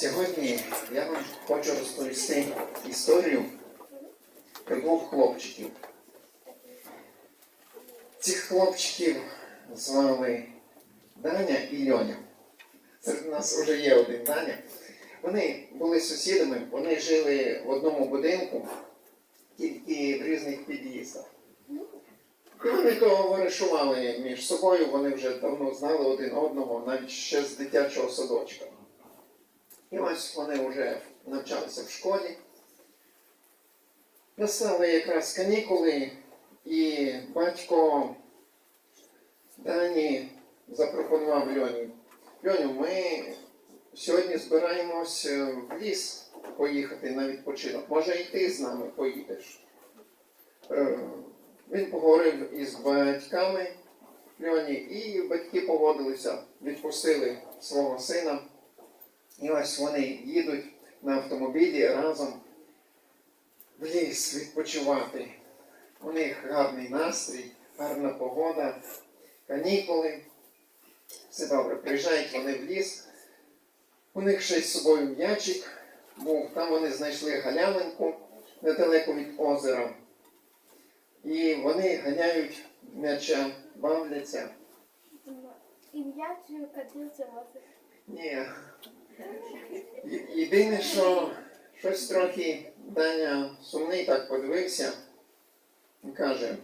Сьогодні я вам хочу розповісти історію про двох хлопчиків. Цих хлопчиків звали Даня і Льоня. Серед нас вже є один Даня. Вони були сусідами, вони жили в одному будинку, тільки в різних під'їздах. І вони товаришували між собою, вони вже давно знали один одного, навіть ще з дитячого садочка. І ось вони вже навчалися в школі. Настали якраз канікули, і батько Дані запропонував Льоні. Льоню, ми сьогодні збираємось е, в ліс поїхати на відпочинок. Може і ти з нами поїдеш. Е, Він поговорив із батьками Льоні, і батьки погодилися, відпустили свого сина. І ось вони їдуть на автомобілі разом в ліс відпочивати. У них гарний настрій, гарна погода, канікули. Все добре, приїжджають вони в ліс. У них ще з собою м'ячик був. Там вони знайшли галявинку недалеко від озера. І вони ганяють м'яча, бавляться. Ім'я чи катився? Ні. Єдине, що щось трохи Даня сумний так подивився і каже,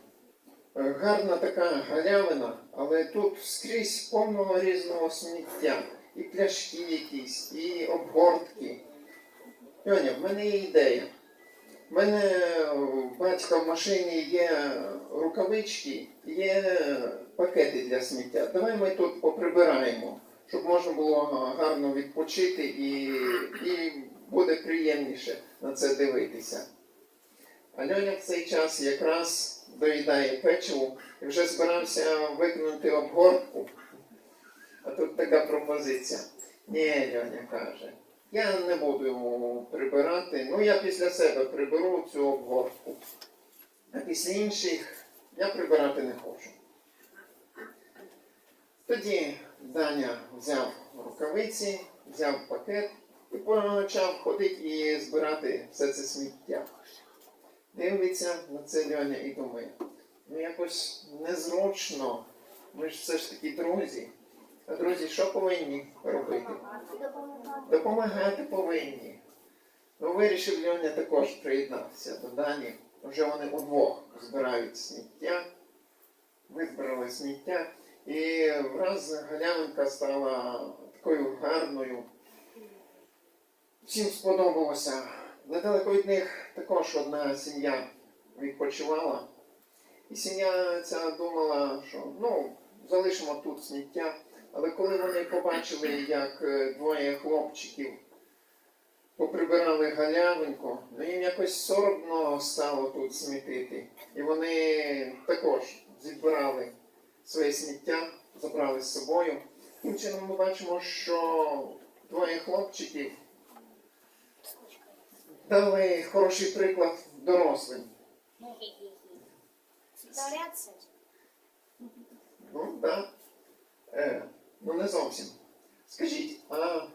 «Е, гарна така галявина, але тут скрізь повно різного сміття. І пляшки якісь, і обгортки. Льоня, в мене є ідея. В мене батька в машині є рукавички, є пакети для сміття. Давай ми тут поприбираємо, щоб можна було гарно відпочити і, і буде приємніше на це дивитися. А Льоня в цей час якраз доїдає печиво і вже збирався викинути обгортку. А тут така пропозиція. Ні, Льоня каже, я не буду прибирати, ну я після себе приберу цю обгортку. А після інших я прибирати не хочу. Тоді Даня взяв рукавиці, взяв пакет і почав ходити і збирати все це сміття. Дивиться на це Льоня і думає, ну якось незручно. Ми ж все ж таки друзі. А друзі, що повинні робити? Допомагати. Повинні. Ну, вирішив Льоня також приєднатися до Дані. Вже вони удвох збирають сміття, визбирали сміття. І враз галявинка стала такою гарною. Всім сподобалося. Недалеко від них також одна сім'я відпочивала. І сім'я ця думала, що ну, залишимо тут сміття. Але коли вони побачили, як е, двоє хлопчиків поприбирали галявинку, ну їм якось соромно стало тут смітити. І вони також зібрали своє сміття, забрали з собою. Тим чином ми бачимо, що двоє хлопчиків дали хороший приклад дорослим. Ну, так. Е, ну не зовсім. Скажіть, а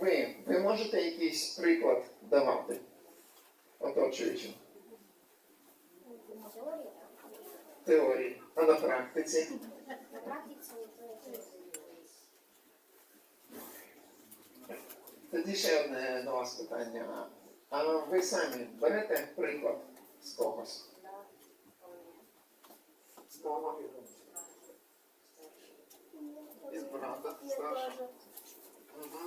ви, ви можете якийсь приклад давати оточуючим Теорія. Практиці? Тоді ще одне до вас питання. А ви самі берете приклад з когось? З кого? Із брата старшого? Угу.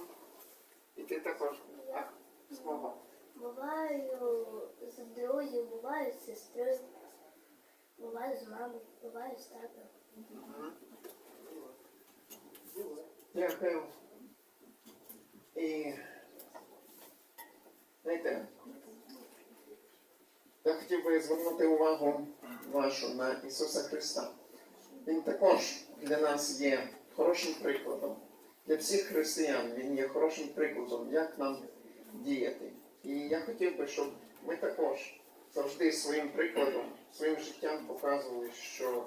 І ти також? А, з кого? Буваю з друзів, буваю з сестрою, буваю з мамою, буваю з татом. Дякую. І знаєте, я хотів би звернути увагу вашу на Ісуса Христа. Він також для нас є хорошим прикладом. Для всіх християн він є хорошим прикладом, як нам діяти. І я хотів би, щоб ми також завжди своїм прикладом, своїм життям показували, що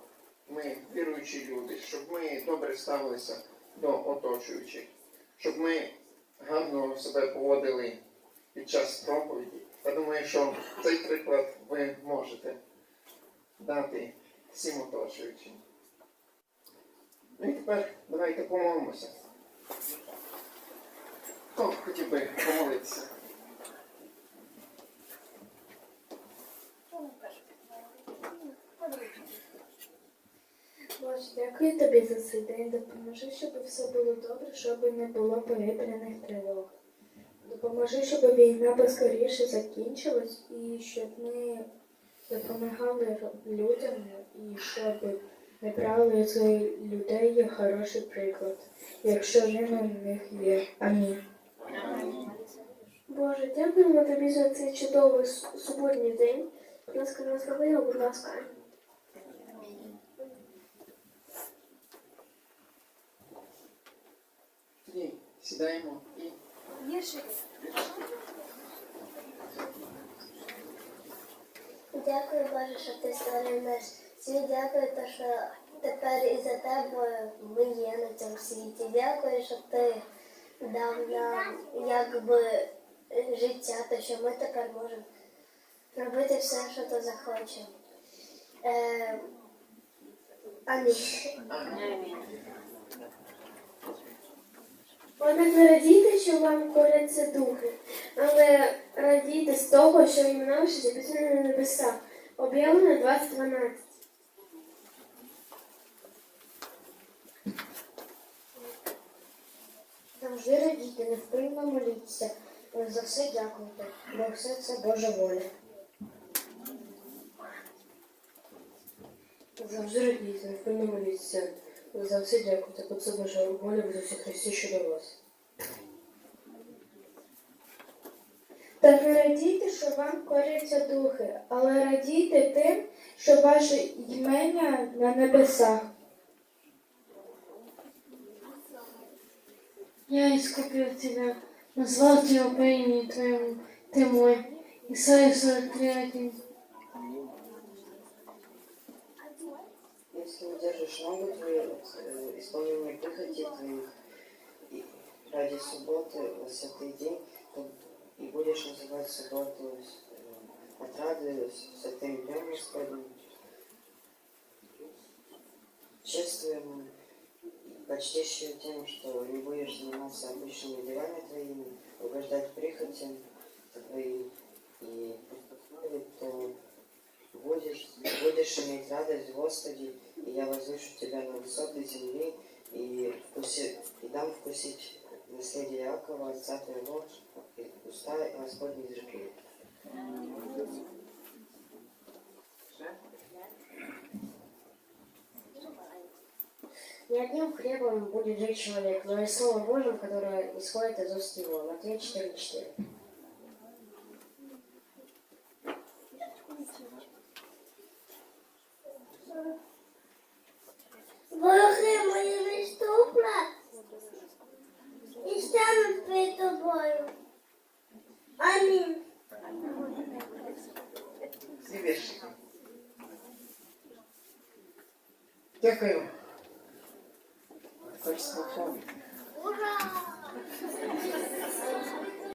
ми віруючі люди, щоб ми добре ставилися до оточуючих, щоб ми гарно себе поводили під час проповіді. Я думаю, що цей приклад ви можете дати всім оточуючим. Ну і тепер давайте помолимося. Хто хотів би помолитися? Боже, дякую тобі за цей день. Допоможи, щоб все було добре, щоб не було повітряних тривог. Допоможи, щоб війна поскоріше закінчилась і щоб ми допомагали людям і щоб не брали з людей як хороший приклад, якщо він у них є. Амінь. Боже, дякуємо тобі за цей чудовий суботній день. Ласка, нас його, будь ласка. Тоді сідаємо і Дякую, Боже, що ти створив нас світ. Дякую, те, що тепер і за тебе ми є на цьому світі. Дякую, що ти дав нам якби життя, те, що ми тепер можемо робити все, що то захочемо. Е, амінь. Однак не радійте, що вам коряться духи, але радійте з того, що імена ваші записані на небесах. Об'явлено 2012. Завжди радійте, невпинно моліться. За все дякуйте, бо все це Божа воля. Завжди радійте, невпинно моліться. За все дякуйте, бо це Божа воля в Ісусі Христі щодо вас. Та не радійте, що вам коряться духи, але радійте тим, що ваше імення на небесах. Я искупил тебя, назвал тебя по имени твоему, ты мой. Исайя 43.1. Если удержишь ногу твою от э, исполнения прихоти твоих и ради субботы, святый день, и будешь называть субботу э, отрадой, святым днем Господним. Чествуем и почтишь ее тем, что не будешь заниматься обычными делами твоими, угождать прихотям твоим и то будешь, будешь иметь радость в Господе, и я возвышу тебя на высоты земли, и, вкуси, и дам вкусить наследие Якова, отца твоего, и уста Господни изрекли. Не одним хлебом будет жить человек, но и Словом Божьим, которое исходит из уст его. Матвея 4.4. Вороги мої виступла і стануть перед тобою. Амінь. віршики. Дякую. Хочу. спокійно. Ура!